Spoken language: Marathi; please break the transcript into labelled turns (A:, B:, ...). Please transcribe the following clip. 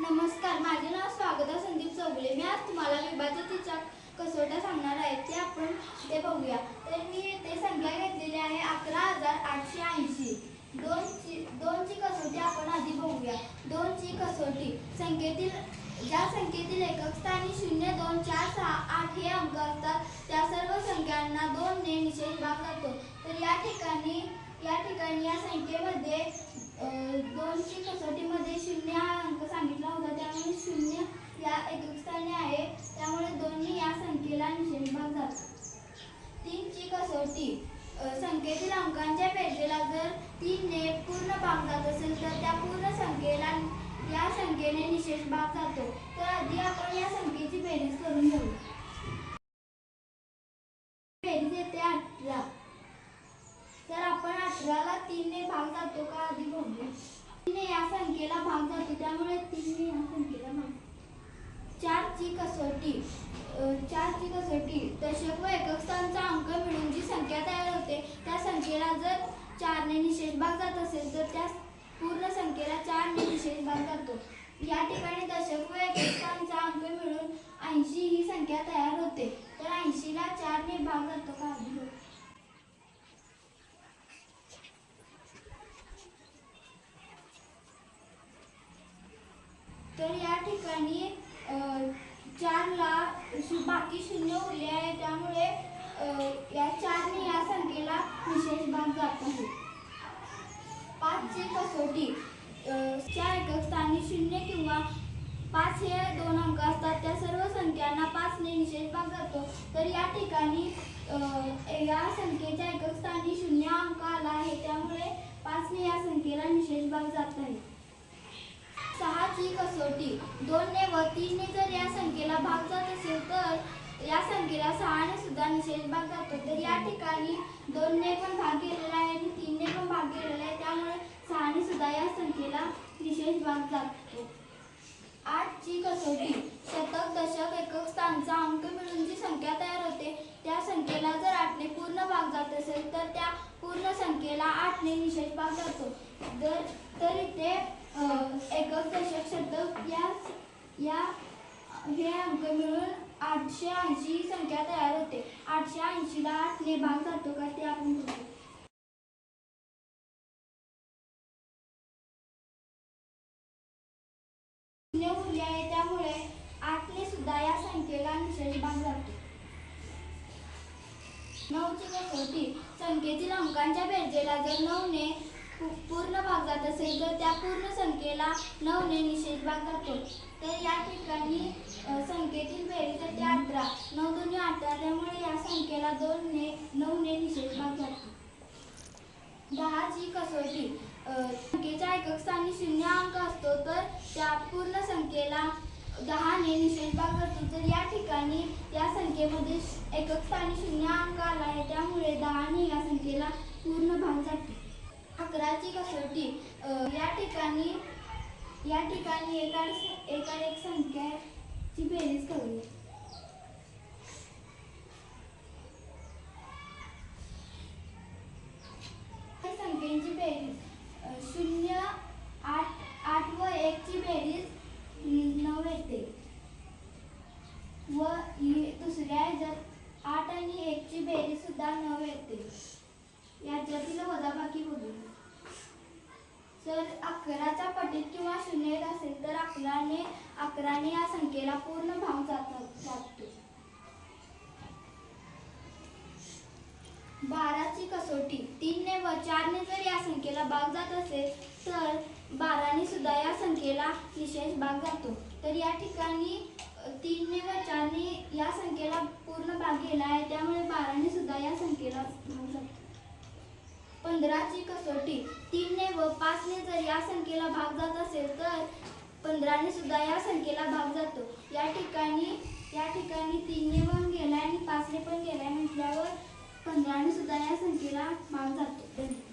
A: नमस्कार माझे नाव स्वागता संदीप चौगुले. मी आज तुम्हाला विभाजकीच्या कसोट्या सांगणार आहे. ते आपण ते बघूया. तर मी ते संख्या घेतलेली आहे अकरा हजार आठशे ऐंशी. दोनची दोनची कसोटी आपण आधी बघूया. दोनची कसोटी. संख्येतील ज्या संख्येतील एकक स्थानी शून्य दोन चार सहा आठ हे अंक असतात. त्या सर्व संख्यांना दोनने निषेध भाग जातो. तर या ठिकाणी या ठिकाणी या संख्येमध्ये दोनची कसोटीमध्ये शून्य हा अंक सांगितला शून्य या एकक आहे त्यामुळे दोन्ही या संख्येला निषेध भाग जातो तीनची कसोटी. संख्येतील अंकांच्या बेरजेला जर तीनने पूर्ण भाग जात असेल तर त्या पूर्ण संख्येला या संख्येने निषेध भाग जातो. तर आधी आपण या संख्येची बेरीज करून घेऊ. बेरीज येते अठरा. तर आपण अठराला तीनने भाग जातो का आधी बघूया. तीनने या संख्येला भाग जातो त्यामुळे तीनने या संख्येला भाग चारची कसोटी अं, चारची कसोटी दशक व एकक स्थानचा अंक मिळून जी संख्या तयार होते त्या संख्येला जर चारने निषेध भाग जात असेल तर त्या पूर्ण संख्येला चारने निषेध भाग जातो. या ठिकाणी दशक व एकक स्थानचा अंक मिळून ऐंशी ही संख्या तयार होते. तर ऐंशीला चारने भाग जातो का? तर या ठिकाणी बाकी शून्य उरले आहे त्यामुळे या चारने या संख्येला विशेष भाग जात. आहे पाचची कसोटी चार एकक स्थानी शून्य किंवा पाच हे दोन अंक असतात त्या सर्व संख्यांना पाचने विशेष भाग जातो. तर या ठिकाणी या संख्येच्या एकक स्थानी शून्य अंक आला आहे त्यामुळे पाचने या संख्येला विशेष भाग जात आहे. सहाची कसोटी दोनने व तीनने जर या संख्येला भाग जात असेल तर या संख्येला सहाने सुद्धा निषेध भाग जातो. तर या ठिकाणी दोनने पण भाग गेलेला आहे आणि तीनने पण भाग गेलेला आहे. त्यामुळे सहाने सुद्धा या संख्येला निषेध भाग जातो. आठची कसोटी. शतक दशक एकक स्थानचा अंक मिळून जी संख्या तयार होते त्या संख्येला जर आठने पूर्ण भाग जात असेल तर त्या पूर्ण संख्येला आठने निषेध भाग जातो. जर तर इथे एकक दशक शतक या या हे अंक मिळून आठशे ऐंशी ही संख्या तयार होते. आठशे ऐंशीला आठने भाग जातो का ते आपण बघू. शून्य आहे त्यामुळे आठने सुद्धा या संख्येला निषेध भाग जातो. नऊची कसोटी संख्येतील अंकांच्या बेरजेला जर भागात असेल तर त्या पूर्ण संख्येला नऊने निषेध भाग जातो तर या ठिकाणी संख्येतील बेरीज ते अठरा नऊ दोन्ही अठरा त्यामुळे या संख्येला दोनने नऊने निषेध भाग जातो दहाची कसोटी संख्येच्या एकक स्थानी शून्य अंक असतो तर त्या पूर्ण संख्येला दहाने निषेध भाग करतो. तर या ठिकाणी या संख्येमध्ये एकक स्थानी शून्य अंक आला आहे त्यामुळे दहाने या संख्येला पूर्ण भाग जातो अकराची कसोटी या ठिकाणी या ठिकाणी एका एका एक संख्याची बेरीज करूया. संख्येची बेरीज शून्य आठ आठ व एकची बेरीज नऊ येते. व दुसऱ्या ह्याच्यात आठ आणि एकची बेरीज सुद्धा नऊ येते. याच्यातील वजाबाकी बघू जर अकराच्या पटीत किंवा शून्य येत असेल तर अकराने अकराने या संख्येला पूर्ण भाग जातो जातो. बाराची कसोटी. तीनने व चारने जर या संख्येला भाग जात असेल तर बाराने सुद्धा या संख्येला विशेष भाग जातो. तर या ठिकाणी तीनने व चारने या संख्येला पूर्ण भाग गेला आहे त्यामुळे बाराने सुद्धा या संख्येला भाग पंधराची कसोटी. तीनने व पाचने जर या संख्येला भाग जात असेल तर पंधराने सुद्धा या संख्येला भाग जातो. या ठिकाणी या ठिकाणी तीनने पण गेलाय आणि पाचने पण गेलाय म्हटल्यावर पंधराने सुद्धा या संख्येला भाग जातो. धन्यवाद.